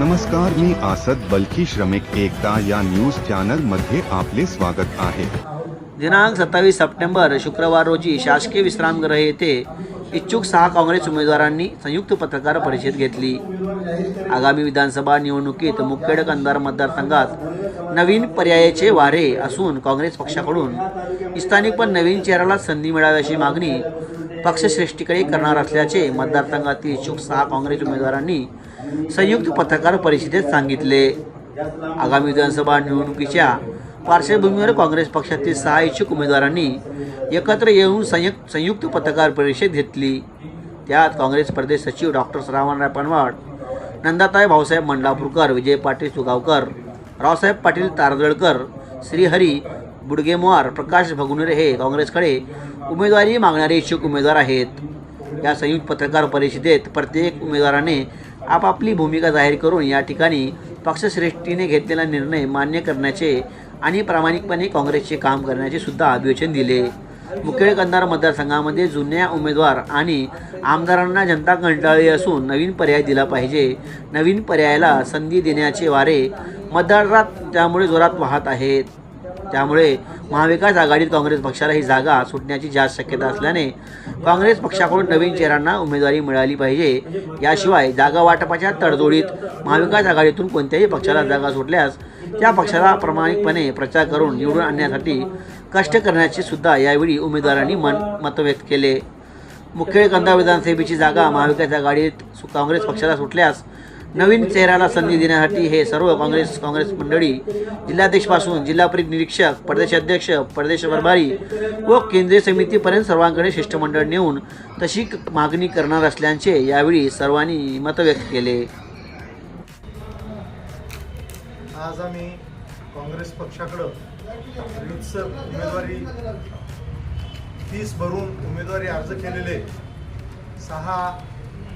नमस्कार मी आसद बल्की श्रमिक एकता या न्यूज चॅनलमध्ये आपले स्वागत आहे. दिनांक सत्तावीस सप्टेंबर शुक्रवार रोजी शासकीय विश्रामगृह येथे इच्छुक सहा काँग्रेस उमेदवारांनी संयुक्त पत्रकार परिषद घेतली. आगामी विधानसभा निवडणुकीत मुखेड कंधार मतदारसंघात नवीन पर्यायाचे वारे असून काँग्रेस पक्षाकडून स्थानिक पण नवीन चेहऱ्याला संधी मिळावी अशी मागणी पक्षश्रेष्ठीकडे करणार असल्याचे मतदारसंघातील इच्छुक सहा काँग्रेस उमेदवारांनी संयुक्त पत्रकार परिषदेत सांगितले. आगामी विधानसभा निवडणुकीच्या पार्श्वभूमीवर काँग्रेस पक्षातील सहा इच्छुक उमेदवारांनी एकत्र येऊन संयुक्त संयुक्त पत्रकार परिषद घेतली. त्यात काँग्रेस प्रदेश सचिव डॉक्टर श्रावणराव पनवाड नंदाताई भाऊसाहेब मंडलापूरकर विजय पाटील सुगावकर रावसाहेब पाटील तारदळकर श्रीहरी बुडगेमवार प्रकाश भगुनरे हे काँग्रेसकडे उमेदवारी मागणारे इच्छुक उमेदवार आहेत. या संयुक्त पत्रकार परिषदेत प्रत्येक उमेदवाराने आपापली भूमिका जाहीर करून या ठिकाणी पक्षश्रेष्ठीने घेतलेला निर्णय मान्य करण्याचे आणि प्रामाणिकपणे काँग्रेसचे काम करण्याचे सुद्धा अभिवचन दिले. मुखेड कंधार मतदारसंघामध्ये जुन्या उमेदवार आणि आमदारांना जनता कंटाळली असून नवीन पर्याय दिला पाहिजे. नवीन पर्यायाला संधी देण्याचे वारे मतदारात त्यामुळे जोरात वाहत आहेत. त्यामुळे महाविकास आघाडीत काँग्रेस पक्षाला ही जागा सुटण्याची जास्त शक्यता असल्याने काँग्रेस पक्षाकडून नवीन चेहऱ्यांना उमेदवारी मिळाली पाहिजे. याशिवाय जागा वाटपाच्या तडजोडीत महाविकास आघाडीतून कोणत्याही पक्षाला जागा सुटल्यास त्या पक्षाला प्रामाणिकपणे प्रचार करून निवडून आणण्यासाठी कष्ट करण्याची सुद्धा यावेळी उमेदवारांनी मन मत व्यक्त केले. मुख्य कंदा विधानसभेची जागा महाविकास आघाडीत सु- काँग्रेस पक्षाला सुटल्यास नवीन चेहऱ्याला संधी देण्यासाठी हे सर्व काँग्रेस काँग्रेस मंडळी जिल्हाध्यक्षपासून जिल्हा निरीक्षक प्रदेशाध्यक्ष प्रदेश प्रभारी व केंद्रीय समितीपर्यंत सर्वांकडे शिष्टमंडळ नेऊन तशी क- मागणी करणार असल्याचे यावेळी सर्वांनी मत व्यक्त केले. आज आम्ही काँग्रेस पक्षाकडं रीतसर उमेदवारी फीस भरून उमेदवारी अर्ज केलेले सहा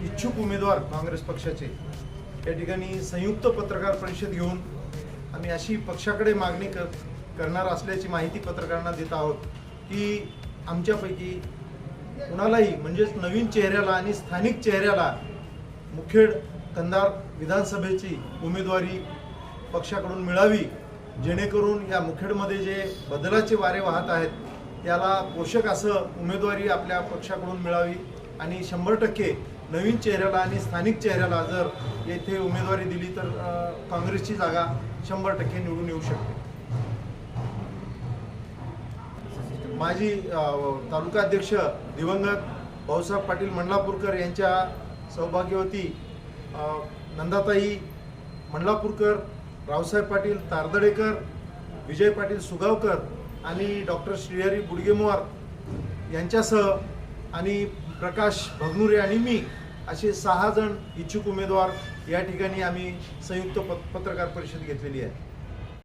इच्छुक उमेदवार काँग्रेस पक्षाचे. या ठिकाणी संयुक्त पत्रकार परिषद घेऊन आम्ही अशी पक्षाकडे मागणी कर करणार असल्याची माहिती पत्रकारांना देत आहोत की आमच्यापैकी कुणालाही म्हणजेच नवीन चेहऱ्याला आणि स्थानिक चेहऱ्याला मुखेड कंधार विधानसभेची उमेदवारी पक्षाकडून मिळावी जेणेकरून या मुखेडमध्ये जे बदलाचे वारे वाहत आहेत त्याला पोषक असं उमेदवारी आपल्या पक्षाकडून मिळावी आणि शंभर टक्के नवीन चेहऱ्याला आणि स्थानिक चेहऱ्याला जर येथे उमेदवारी दिली तर काँग्रेसची जागा शंभर टक्के निवडून येऊ शकते. माजी तालुका अध्यक्ष दिवंगत भाऊसाहेब पाटील मंडलापूरकर यांच्या सौभाग्यवती नंदाताई मंडलापूरकर रावसाहेब पाटील तारदडेकर विजय पाटील सुगावकर आणि डॉक्टर श्रीहरी बुडगेमवार यांच्यासह आणि प्रकाश भगनुरे आणि मी असे सहा जण इच्छुक उमेदवार या ठिकाणी आम्ही संयुक्त प पत्रकार परिषद घेतलेली आहे.